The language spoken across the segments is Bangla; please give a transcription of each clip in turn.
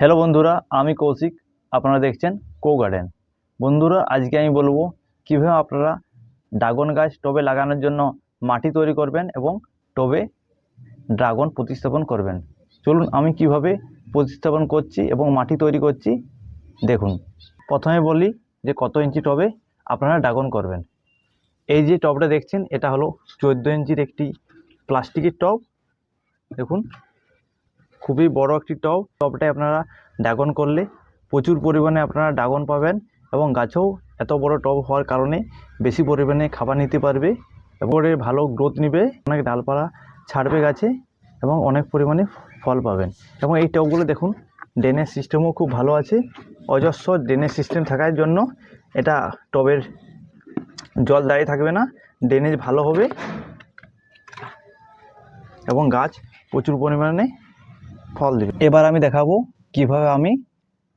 হ্যালো বন্ধুরা, আমি কৌশিক, আপনারা দেখছেন কো গার্ডেন। বন্ধুরা, আজকে আমি বলব কীভাবে আপনারা ড্রাগন গাছ টবে লাগানোর জন্য মাটি তৈরি করবেন এবং টবে ড্রাগন প্রতিস্থাপন করবেন। চলুন, আমি কীভাবে প্রতিস্থাপন করছি এবং মাটি তৈরি করছি, দেখুন। প্রথমে বলি যে কত ইঞ্চি টবে আপনারা ড্রাগন করবেন। এই যে টবটা দেখছেন, এটা হলো চোদ্দ ইঞ্চির একটি প্লাস্টিকের টব। দেখুন খুবই বড় একটি টব। টবটায় আপনারা ড্রাগন করলে প্রচুর পরিমাণে আপনারা ড্রাগন পাবেন এবং গাছেও এত বড় টব হওয়ার কারণে বেশি পরিমাণে খাবার নিতে পারবে এবং এর ভালো গ্রোথ নেবে, অনেক ডালপালা ছাড়বে গাছে এবং অনেক পরিমাণে ফল পাবেন। এবং এই টবগুলো দেখুন ড্রেনের সিস্টেমও খুব ভালো আছে। অজস্র ড্রেনের সিস্টেম থাকার জন্য এটা টবের জল দাঁড়িয়ে থাকবে না ড্রেনেজ ভালো হবে এবং গাছ প্রচুর পরিমাণে ফল দেবে। এবার আমি দেখাবো কীভাবে আমি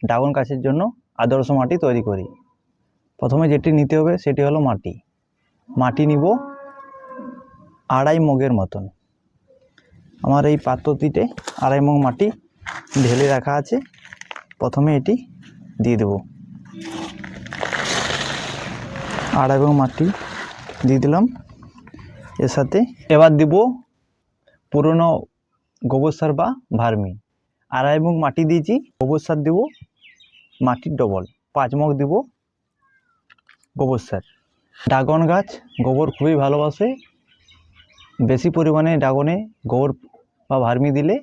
ড্রাগন গাছের জন্য আদর্শ মাটি তৈরি করি। প্রথমে যেটি নিতে হবে সেটি হলো মাটি। মাটি নিব আড়াই মগের মতন। আমার এই পাত্রটিতে আড়াই মগ মাটি ঢেলে রাখা আছে। প্রথমে এটি দিয়ে দেব। আড়াই মগ মাটি দিয়ে দিলাম। এর সাথে এবার দিব পুরনো গোবর সার বা ভার্মি। আড়াই মুখ মাটি দিয়েছি, গোবর সার দেবো মাটির ডবল। পাঁচ মুখ দিব গোবর সার। ড্রাগন গাছ, গোবর খুবই ভালোবাসে। বেশি পরিমাণে ড্রাগনে গোবর বা ভার্মি দিলে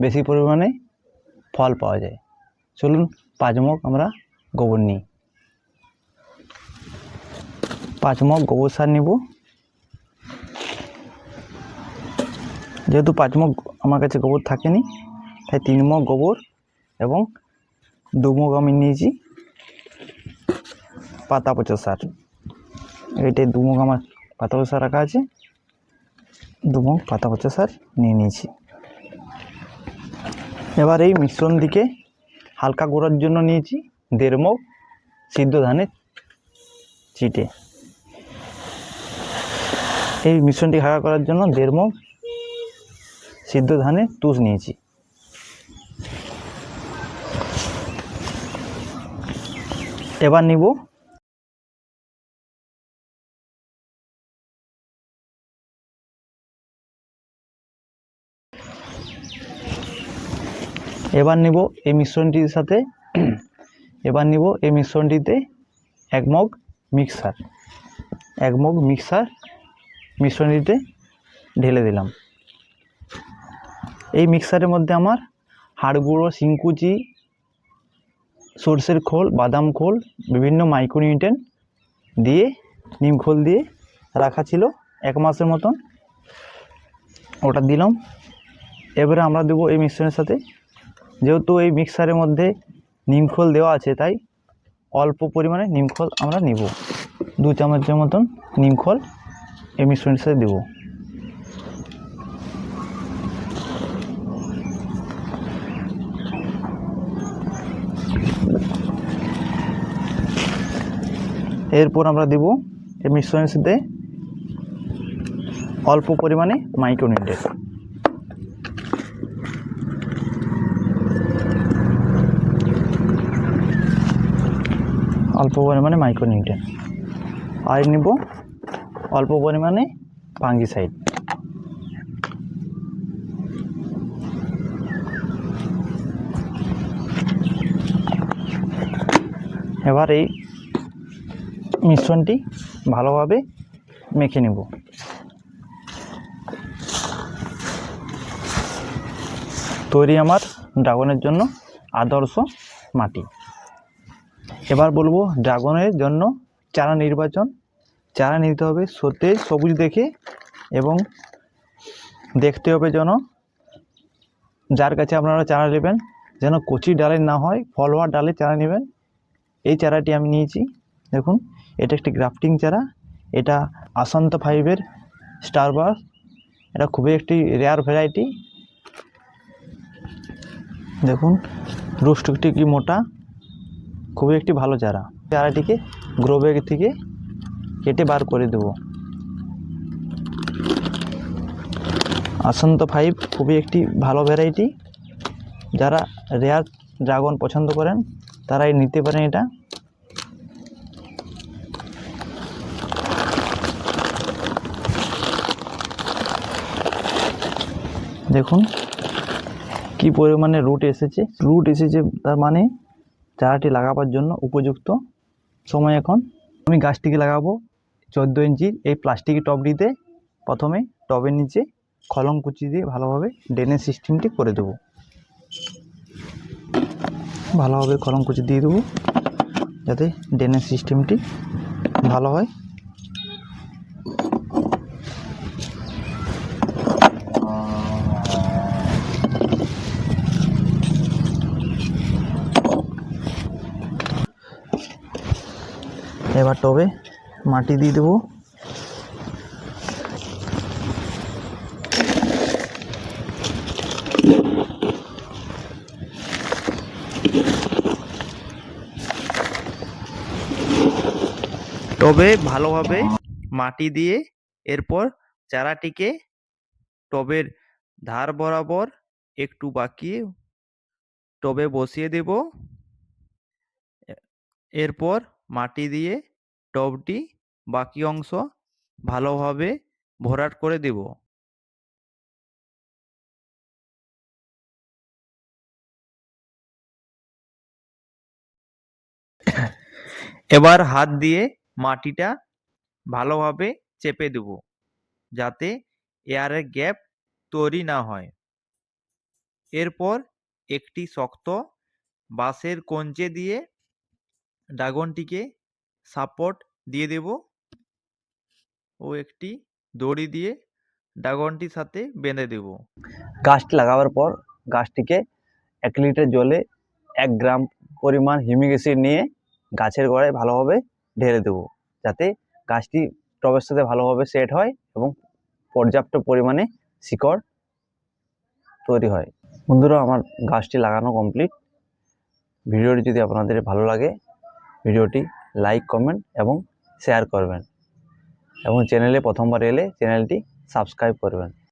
বেশি পরিমাণে ফল পাওয়া যায়। চলুন পাঁচ মুখ আমরা গোবর নিই। পাঁচ মুখ গোবর সার নিব। যেহেতু পাঁচ মগ আমার কাছে গোবর থাকেনি, তাই তিন মগ গোবর এবং দু মগ আমি নিয়েছি। পাতা পচা সার। এইটাই মগ আমার পাতা পচা রাখা আছে দু মগ পাতা পচা সার নিয়ে নিয়েছি। এবার এই মিশ্রণ দিকে হালকা গোড়ার জন্য নিয়েছি দেড় মগ সিদ্ধ ধানের চিটে এই মিশ্রণটি হালকা করার জন্য দেড় মগ সিদ্ধ ধানের তুষ নিয়েছি। এবার নিব এবার নিব এই মিশ্রণটির সাথে, এবার নিব এই মিশ্রণটিতে এক মগ মিক্সার। এক মগ মিক্সার মিশ্রণটিতে ঢেলে দিলাম। এই মিক্সারের মধ্যে আমার হাড় গুঁড়ো, শিংকুচি, সর্ষের খোল, বাদাম খোল, বিভিন্ন মাইক্রোনিউট্রেন দিয়ে, নিম খোল দিয়ে রাখা ছিল এক মাসের মতন। ওটা দিলাম। এবারে আমরা দেবো এই মিশ্রণের সাথে। যেহেতু এই মিক্সারের মধ্যে নিমখোল দেওয়া আছে, তাই অল্প পরিমাণে নিমখোল আমরা নিব। দু চামচের মতন নিমখোল এই মিশ্রণের সাথে দেবো। এরপর আমরা দেব এই মিশ্রণের সাথে অল্প পরিমাণে মাইক্রোনিউট্রেন অল্প পরিমাণে মাইক্রোনিউট্রেন আর নিব অল্প পরিমাণে ফাঙ্গিসাইড এবার এই মিশ্রণটি ভালোভাবে মেখে নেব। তৈরি আমার ড্রাগনের জন্য আদর্শ মাটি। এবার বলব ড্রাগনের জন্য চারা নির্বাচন। চারা নিতে হবে সতেজ সবুজ দেখে এবং দেখতে হবে যেন যার কাছে আপনারা চারা নেবেন, যেন কচি ডালের না হয় ফল হওয়ার ডালে চারা নেবেন। এই চারাটি আমি নিয়েছি। দেখুন এটা একটি গ্রাফটিং চারা। এটা আসান্ত ফাইভের স্টারবাস এটা খুবই একটি রেয়ার ভ্যারাইটি দেখুন রুস্টটি কি মোটা? খুবই একটি ভালো চারা। চারাটিকে গ্রো ব্যাগ থেকে কেটে বার করে দেব। আসান্ত ফাইভ খুবই একটি ভালো ভ্যারাইটি যারা রেয়ার ড্রাগন পছন্দ করেন, তারাই নিতে পারেন এটা। দেখুন, কি পরিমাণে রুট এসেছে। রুট এসেছে তার মানে চারাটি লাগাবার জন্য উপযুক্ত সময় এখন। আমি গাছটিকে লাগাবো চোদ্দ ইঞ্চির এই প্লাস্টিক টবটিতে প্রথমে টবের নিচে খলম কুচি দিয়ে ভালোভাবে ড্রেনের সিস্টেমটি করে দেবো। ভালোভাবে কলম কুচি দিয়ে দেবো, যাতে ড্রেনের সিস্টেমটি ভালো হয়। এবার টবে মাটি দিয়ে দেবো। টবে ভালোভাবে মাটি দিয়ে এরপর চারাটিকে টবের ধার বরাবর একটু বাঁকিয়ে টবে বসিয়ে দেব। এরপর মাটি দিয়ে টবটি বাকি অংশ ভালোভাবে ভরাট করে দেব। এবার হাত দিয়ে মাটিটা ভালোভাবে চেপে দেব, যাতে এয়ারের গ্যাপ তৈরি না হয়। এরপর একটি শক্ত বাঁশের কঞ্চে দিয়ে ড্রাগনটিকে সাপোর্ট দিয়ে দেব। ও একটি দড়ি দিয়ে ড্রাগনটির সাথে বেঁধে দেব। গাছটি লাগাবার পর গাছটিকে এক লিটার জলে এক গ্রাম পরিমাণ হিউমিক নিয়ে গাছের গোড়ায় ভালোভাবে ঢেলে দেবো। যাতে গাছটি টবের সাথে ভালোভাবে সেট হয় এবং পর্যাপ্ত পরিমাণে শিকড় তৈরি হয়। বন্ধুরা, আমার গাছটি লাগানো কমপ্লিট ভিডিওটি যদি আপনাদের ভালো লাগে ভিডিওটি লাইক কমেন্ট এবং শেয়ার করবেন। এবং চ্যানেলে প্রথমবার এলে চ্যানেলটি সাবস্ক্রাইব করবেন।